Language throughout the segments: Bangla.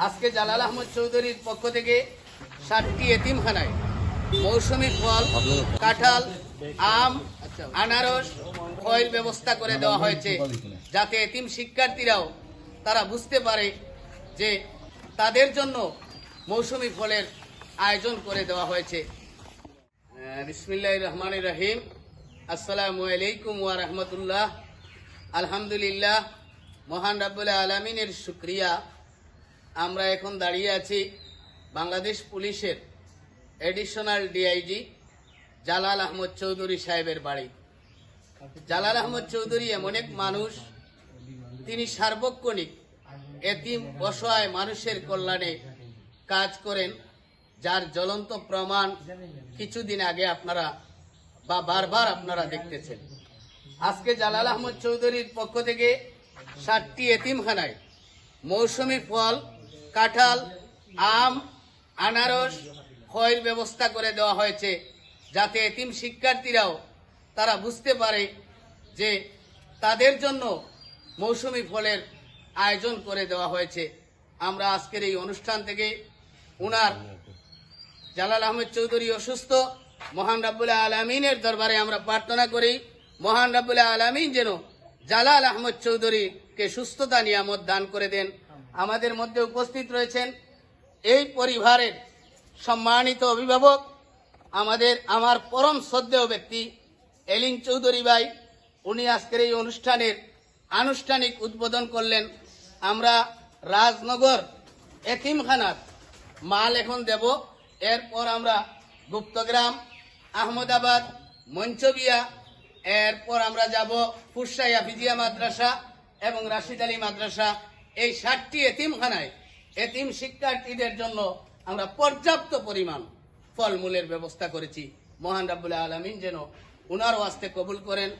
আজকে জালাল আহমদ চৌধুরীর পক্ষ থেকে ষাটটি এতিমখানায় মৌসুমি ফল, কাঁঠাল, আম, আনারস ফয়ের ব্যবস্থা করে দেওয়া হয়েছে, যাতে এতিম শিক্ষার্থীরাও তারা বুঝতে পারে যে তাদের জন্য মৌসুমি ফলের আয়োজন করে দেওয়া হয়েছে। বিসমিল্লাহ রহমান রহিম। আসসালামু আলাইকুম ওয়া রাহমাতুল্লাহ। আলহামদুলিল্লাহ। মহান রাব্বুল আলমিনের শুক্রিয়া। আমরা এখন দাঁড়িয়ে আছি বাংলাদেশ পুলিশের এডিশনাল ডিআইজি জালাল আহমদ চৌধুরী সাহেবের বাড়ি। জালাল আহমদ চৌধুরী এমন এক মানুষ, তিনি সার্বক্ষণিক এতিম, অসহায় মানুষের কল্যাণে কাজ করেন, যার জ্বলন্ত প্রমাণ কিছুদিন আগে আপনারা বা বারবার আপনারা দেখতেছেন। আজকে জালাল আহমদ চৌধুরীর পক্ষ থেকে ষাটটি এতিমখানায় মৌসুমি ফল কাঁঠাল, আম, আনারস ফয়ের ব্যবস্থা করে দেওয়া হয়েছে যাতে এতিম শিক্ষার্থীরাও তারা বুঝতে পারে যে তাদের জন্য মৌসুমি ফলের আয়োজন করে দেওয়া হয়েছে। আমরা আজকের এই অনুষ্ঠান থেকে উনার জালাল আহমেদ চৌধুরী অসুস্থ, মহান রাব্বুল্লাহ আলমিনের দরবারে আমরা প্রার্থনা করি, মহান রাব্বুল্লাহ আলমিন যেন জালাল আহমদ চৌধুরীকে সুস্থতা নিয়ামত দান করে দেন। আমাদের মধ্যে উপস্থিত রয়েছেন এই পরিবারের সম্মানিত অভিভাবক, আমাদের আমার পরম শ্রদ্ধেয় ব্যক্তি এলিন চৌধুরী ভাই। উনি আজকের এই অনুষ্ঠানের আনুষ্ঠানিক উদ্বোধন করলেন। আমরা রাজনগর এতিমখানার মাল এখন দেব। এরপর আমরা গুপ্তগ্রাম, আহমদাবাদ, মঞ্চবিয়া, এরপর আমরা যাব ফুরসাই হাফিজিয়া মাদ্রাসা এবং রাশিদ আলী মাদ্রাসা। এই ষাটটি এতিমখানায় এতিম শিক্ষার্থীদের জন্য আমরা পর্যাপ্ত পরিমাণ ফলমূলের ব্যবস্থা করেছি। মহান রাব্বুল আলমিন যেন উনার ওয়াস্তে কবুল করেন।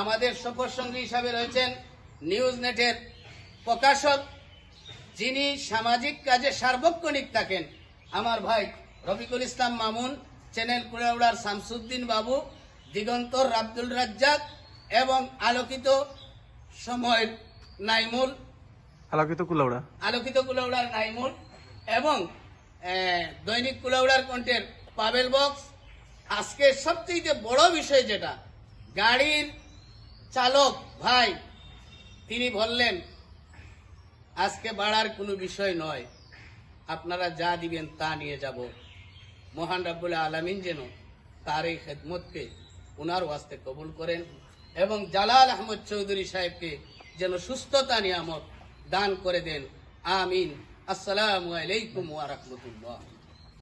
আমাদের সফর সঙ্গী হিসাবে রয়েছেন নিউজ নেটের প্রকাশক, যিনি সামাজিক কাজে সার্বক্ষণিক থাকেন। আমার ভাই রফিকুল ইসলাম মামুন, চ্যানেল কুড়াউড়ার শামসুদ্দিন বাবু, দিগন্তর আব্দুল রাজ্জাক এবং আলোকিত সময়ের নাইমুল আলোকিত কুলাউড়া। আলোকিত কুলাউড়ার নাইমুল এবং দৈনিক কুলাউড়ার কণ্ঠের পাবেল বক্স। আজকে সবচেয়ে বড় বিষয় যেটা, গাড়ির চালক ভাই, তিনি বললেন, আজকে বাড়ার কোনো বিষয় নয়, আপনারা যা দিবেন তা নিয়ে যাব। মহান রাব্বুল আলমিন যেন তার এই খেদমতকে উনার ওয়াস্তে কবুল করেন এবং জালাল আহমদ চৌধুরী সাহেবকে যেন সুস্থতা নিয়ামত দান করে দেন। আমিন। আসসালামু আলাইকুম ওয়া রাহমাতুল্লাহ।